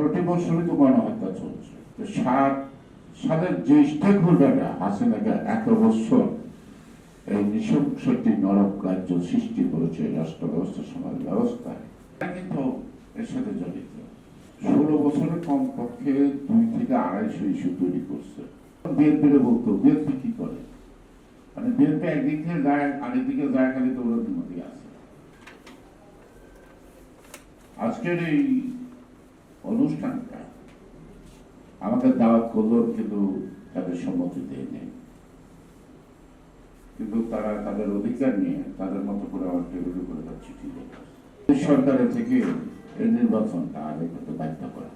ষোলোটি বছরই তো গণহত্যা চলছে। তো সাত সালের যে স্টেক হোল্ডাররা হাসিনাকে এক বছর এই নৃশংসটি নরক রাজ্য সৃষ্টি করেছে রাষ্ট্র ব্যবস্থা সমাজ ব্যবস্থায় কিন্তু এর সাথে জড়িত। ষোলো বছরে কমপক্ষে দুই থেকে আড়াইশো ইস্যু তৈরি করছে। বিএনপির বলতো, বিএনপি কি করে? মানে বিএনপি একদিক থেকে যায়, আরেকদিকে যায় খালি দৌড়ানোর মধ্যে আছে। আজকের এই অনুষ্ঠানটা আমাদের দাওয়াত করল, কিন্তু তাদের সম্মতি দেয় নেই কিন্তু তারা তাদের অধিকার নিয়ে তাদের মতো করে আমার টেবিলে করে তার চিঠি লেখা। সরকারের থেকে এই নির্বাচনটা আগে করতে বাধ্য করা।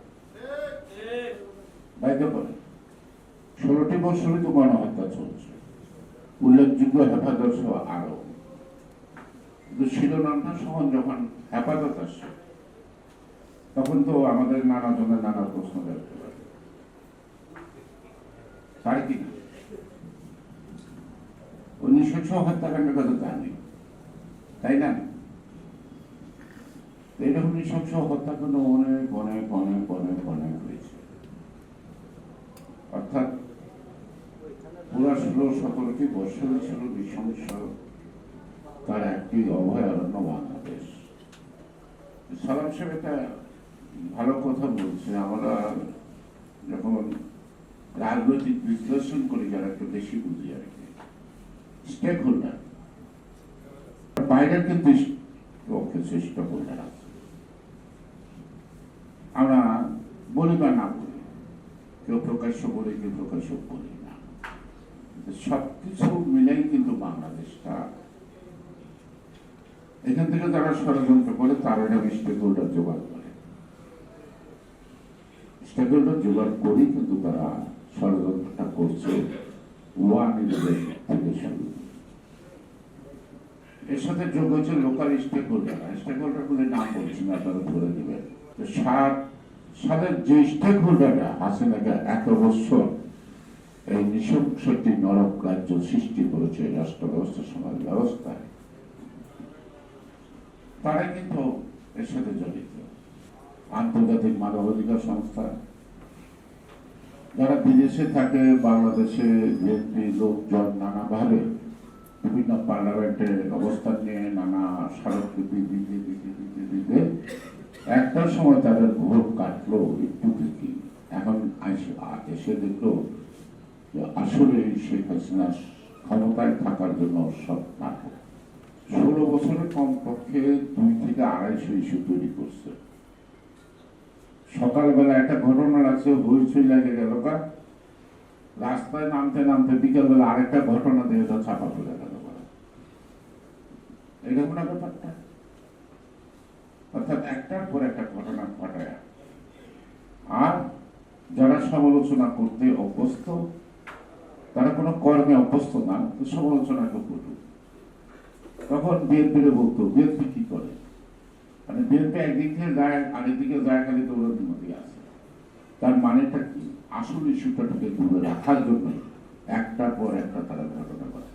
বাধ্য করে। ষোলোটি বছরই তো গণহত্যা চলছে। উল্লেখযোগ্য হেফাজত সহ আরও। কিন্তু শিরোনামটা সমান যখন হেফাজত আসছে তখন তো আমাদের নানা জনের নানা প্রশ্ন দেখতে পারে। তাই কি? উনিশশো ছ হত্যাকাণ্ডের কথা জানি। তাই না? এরকম নৃশংস হত্যাকাণ্ড অনেক অনেক অনেক অনেক অনেক হয়েছে। অর্থাৎ পুরা ষোলো সতেরোটি বছর ছিল নৃশংস তার একটি অভয়ারণ্য বাংলাদেশ। সালাম সাহেব একটা ভালো কথা বলছে আমরা যখন রাজনৈতিক বিশ্লেষণ করি, যারা একটু বেশি বুঝি আর কি স্টেক হোল্ডার বাইরের কিন্তু পক্ষে স্টেক হোল্ডার আমরা বলি বা না বলি, কেউ প্রকাশ্য বলি, কেউ প্রকাশ্য বলি না। সবকিছু মিলেই কিন্তু বাংলাদেশটা। এখান থেকে যারা ষড়যন্ত্র করে, তারা এটা স্টেক হোল্ডার জোগাড় করে। হোল্ডার জোগাড় করেই কিন্তু তারা ষড়যন্ত্রটা করছে। এর সাথে যোগ হচ্ছে লোকাল স্টেক হোল্ডার স্টেক নাম বলছি না, আপনারা ধরে তো সাত যে স্টেক হোল্ডাররা বছর এই নৃশংসটি নরক সৃষ্টি করেছে রাষ্ট্র ব্যবস্থা সমাজ ব্যবস্থায় তারা কিন্তু এর সাথে জড়িত। আন্তর্জাতিক মানবাধিকার সংস্থা। যারা বিদেশে থাকে, বাংলাদেশে বিএনপি লোকজন নানাভাবে বিভিন্ন পার্লামেন্টে অবস্থান নিয়ে নানা স্মারকলিপি দিতে দিতে দিতে দিতে একটা সময় তাদের ভোট কাটলো একটু থেকে এখন এসে দেখল আসলে শেখ হাসিনা ক্ষমতায় থাকার জন্য সব নাটক। ষোলো বছরে কমপক্ষে দুই থেকে আড়াইশো ইস্যু তৈরি করছে। সকালবেলা একটা ঘটনা আছে হইচই লাগে গেল রাস্তায় নামতে নামতে বিকেলবেলা আরেকটা ঘটনা দিয়ে তো ছাপা তুলে গেল এরকম না ব্যাপারটা? অর্থাৎ একটার পর একটা ঘটনা ঘটায়। আর যারা সমালোচনা করতে অভ্যস্ত, তারা কোনো কর্মে অভ্যস্ত না, তো সমালোচনা করুক তখন বিএনপির বলতো বিএনপি কি করে? মানে দেহটা একদিক থেকে যায় আরেকদিকে যায় খালি দৌড়ানোর মধ্যে আছে। তার মানেটা কি? আসল ইস্যুটাকে দূরে রাখার জন্য একটার পর একটা তারা ঘটনা করে